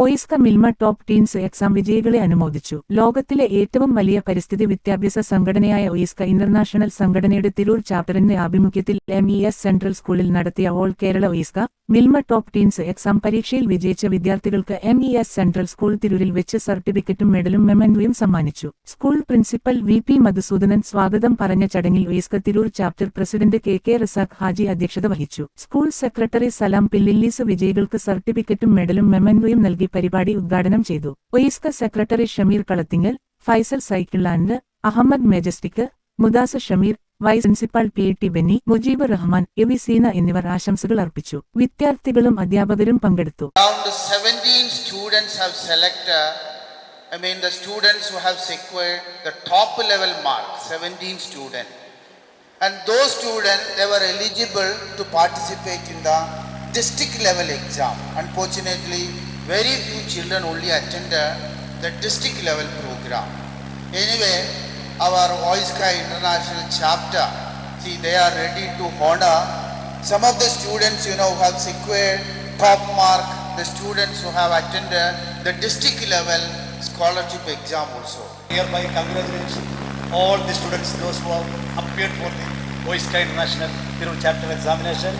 OISCA Milma top teens exam വിജയികളെ അനുമോദിച്ചു. ലോകത്തിലെ ഏറ്റവും വലിയ പരിസ്ഥിതി വിദ്യാഭ്യാസ സംഘടനയായ ഒയിസ്ക ഇന്റർനാഷണൽ സംഘടനയുടെ തിരൂർ ചാപ്റ്ററിന്റെ ആഭിമുഖ്യത്തിൽ എം ഇ എസ് സെൻട്രൽ സ്കൂളിൽ നടത്തിയ all Kerala OISCA Milma top teens exam പരീക്ഷയിൽ വിജയിച്ച വിദ്യാർത്ഥികൾക്ക് M E S central school തിരൂരിൽ വെച്ച് സർട്ടിഫിക്കറ്റും മെഡലും മെമന്റുയും സമ്മാനിച്ചു. School principal V P Madhusoodanan സ്വാഗതം പറഞ്ഞ ചടങ്ങിൽ OISCA Tirur chapter president K K Razak Haji അധ്യക്ഷത വഹിച്ചു. സ്കൂൾ സെക്രട്ടറി സലാം പില്ലില്ലീസ് വിജയികൾക്ക് സർട്ടിഫിക്കറ്റും മെഡലും മെമന്റുയും നൽകി. പരിപാടി ഉദ്ഘാടനം ചെയ്തു OISCA secretary Shameer Kalathingal Faisal cycleland Ahammed majestic Mudasa Shameer vice principal P T Benny Mujeeb Rahman AV Seena എന്നിവർ ആശംസകൾ അർപ്പിച്ചു വിദ്യാർത്ഥികളും അധ്യാപകരും പങ്കെടുത്തു Around 17 students have selected, I mean, the students who have secured the top level mark, 17 students. And those students, they were eligible to participate in the district level exam. Unfortunately, very few children only attended the district level program. Anyway, our Oiska International chapter, see, they are ready to honor some of the students, you know, who have secured top mark, the students who have attended the district level scholarship exam also. Hereby congratulations all the students, those who have appeared for the OISCA International Chapter Examination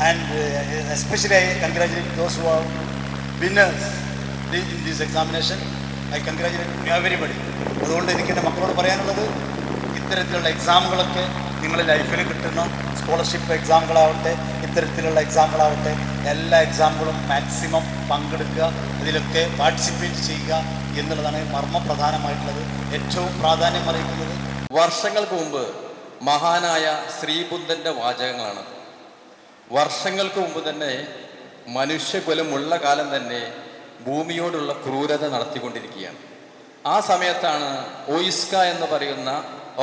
and uh, especially I congratulate those who are winners in these examination I congratulate everybody. അതുകൊണ്ട് എനിക്ക് എന്റെ മക്കളോട് പറയാനുള്ളത് ഇത്തരത്തിലുള്ള എക്സാമുകളൊക്കെ നിങ്ങളുടെ ലൈഫിൽ കിട്ടുന്ന. Scholarship എക്സാമുകളാവട്ടെ ഇത്തരത്തിലുള്ള എക്സാമുകളാവട്ടെ എല്ലാ എക്സാമുകളും മാക്സിമം പങ്കെടുക്കുക അതിലൊക്കെ പാർട്ടിസിപ്പേറ്റ് ചെയ്യുക എന്നുള്ളതാണ് മർമ്മപ്രധാനമായിട്ടുള്ളത് ഏറ്റവും പ്രാധാന്യം അറിയിക്കുന്നത്. വർഷങ്ങൾക്ക് മുമ്പ് മഹാനായ ശ്രീബുദ്ധന്റെ വാചകങ്ങളാണ്. വർഷങ്ങൾക്ക് മുമ്പ് തന്നെ മനുഷ്യകുലമുള്ള കാലം തന്നെ ഭൂമിയോടുള്ള ക്രൂരത നടത്തിക്കൊണ്ടിരിക്കുകയാണ്. ആ സമയത്താണ് ഒയിസ്ക എന്ന് പറയുന്ന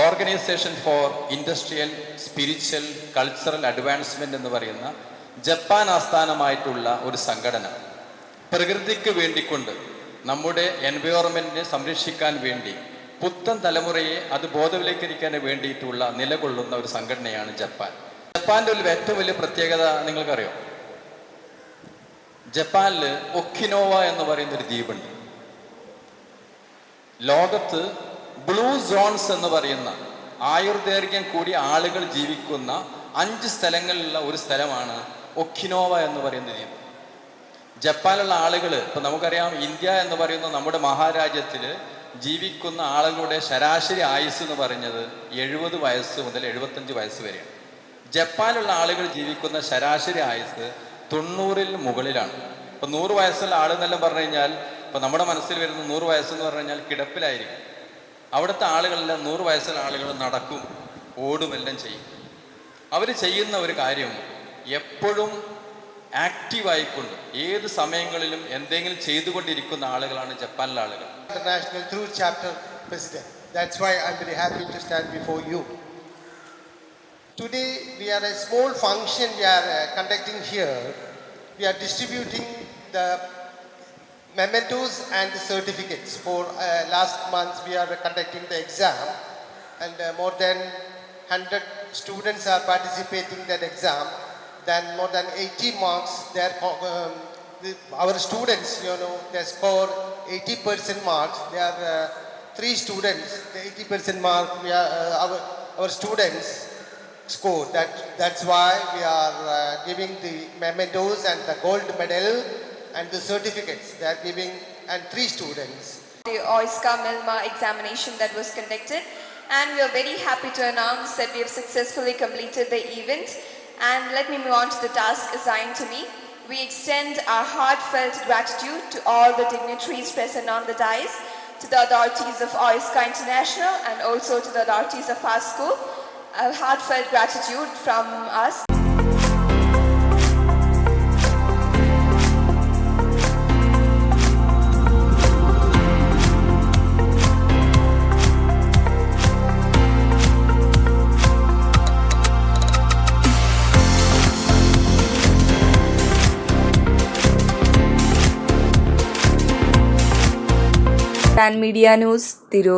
organisation for industrial spiritual cultural advancement എന്ന് പറയുന്ന ജപ്പാൻ ആസ്ഥാനമായിട്ടുള്ള ഒരു സംഘടന. പ്രകൃതിക്ക് വേണ്ടിക്കൊണ്ട് നമ്മുടെ എൻവയോൺമെന്റിനെ സംരക്ഷിക്കാൻ വേണ്ടി പുത്തൻ തലമുറയെ അത് ബോധവൽക്കരിക്കാൻ വേണ്ടിയിട്ടുള്ള നിലകൊള്ളുന്ന ഒരു സംഘടനയാണ് ജപ്പാൻ. ജപ്പാന്റെ ഒരു ഏറ്റവും വലിയ പ്രത്യേകത നിങ്ങൾക്കറിയോ? ജപ്പാനിൽ ഒക്കിനോവ എന്ന് പറയുന്ന ഒരു ദ്വീപുണ്ട്. ലോകത്ത് ബ്ലൂ സോൺസ് എന്ന് പറയുന്ന ആയുർദൈർഘ്യം കൂടി ആളുകൾ ജീവിക്കുന്ന അഞ്ച് സ്ഥലങ്ങളിലുള്ള ഒരു സ്ഥലമാണ് ഒക്കിനോവ എന്ന് പറയുന്ന ദ്വീപ്. ജപ്പാനിലുള്ള ആളുകൾ ഇപ്പൊ നമുക്കറിയാം ഇന്ത്യ എന്ന് പറയുന്ന നമ്മുടെ മഹാരാജ്യത്തിൽ ജീവിക്കുന്ന ആളുകളുടെ ശരാശരി ആയുസ് എന്ന് പറഞ്ഞത് എഴുപത് വയസ്സ് മുതൽ എഴുപത്തഞ്ച് വയസ്സ് വരെയാണ്. ജപ്പാനിലുള്ള ആളുകൾ ജീവിക്കുന്ന ശരാശരി ആയുസ് തൊണ്ണൂറിൽ മുകളിലാണ്. ഇപ്പൊ നൂറ് വയസ്സുള്ള ആൾ എന്നെല്ലാം പറഞ്ഞു കഴിഞ്ഞാൽ ഇപ്പൊ നമ്മുടെ മനസ്സിൽ വരുന്ന നൂറ് വയസ്സെന്ന് പറഞ്ഞു കഴിഞ്ഞാൽ കിടപ്പിലായിരിക്കും. അവിടുത്തെ ആളുകളെല്ലാം നൂറ് വയസ്സുള്ള ആളുകൾ നടക്കും ഓടുമെല്ലാം ചെയ്യും. അവർ ചെയ്യുന്ന ഒരു കാര്യം എപ്പോഴും ആക്റ്റീവായിക്കൊണ്ട് ഏത് സമയങ്ങളിലും എന്തെങ്കിലും ചെയ്തുകൊണ്ടിരിക്കുന്ന ആളുകളാണ് ജപ്പാനിലെ ആളുകൾ. International through chapter president that's why I happy to stand before you. Today we are a small function we are uh, conducting here. We are distributing the mementos and the certificates. For uh, last month we are conducting the exam and uh, more than 100 students are participating that exam. Then more than 80 marks are co- um, the, our students, you know, they score 80% marks. They are uh, three students. The 80% mark we are uh, our our students score. That that's why we are uh, giving the mementos and the gold medal and the certificates. They are giving and three students. the OISCA Milma examination that was conducted and we are very happy to announce that we have successfully completed the event and let me move on to the task assigned to me. We extend our heartfelt gratitude to all the dignitaries present on the dais, to the authorities of OISCA International and also to the authorities of our school a heartfelt gratitude from us. Pan Media News, Tiro.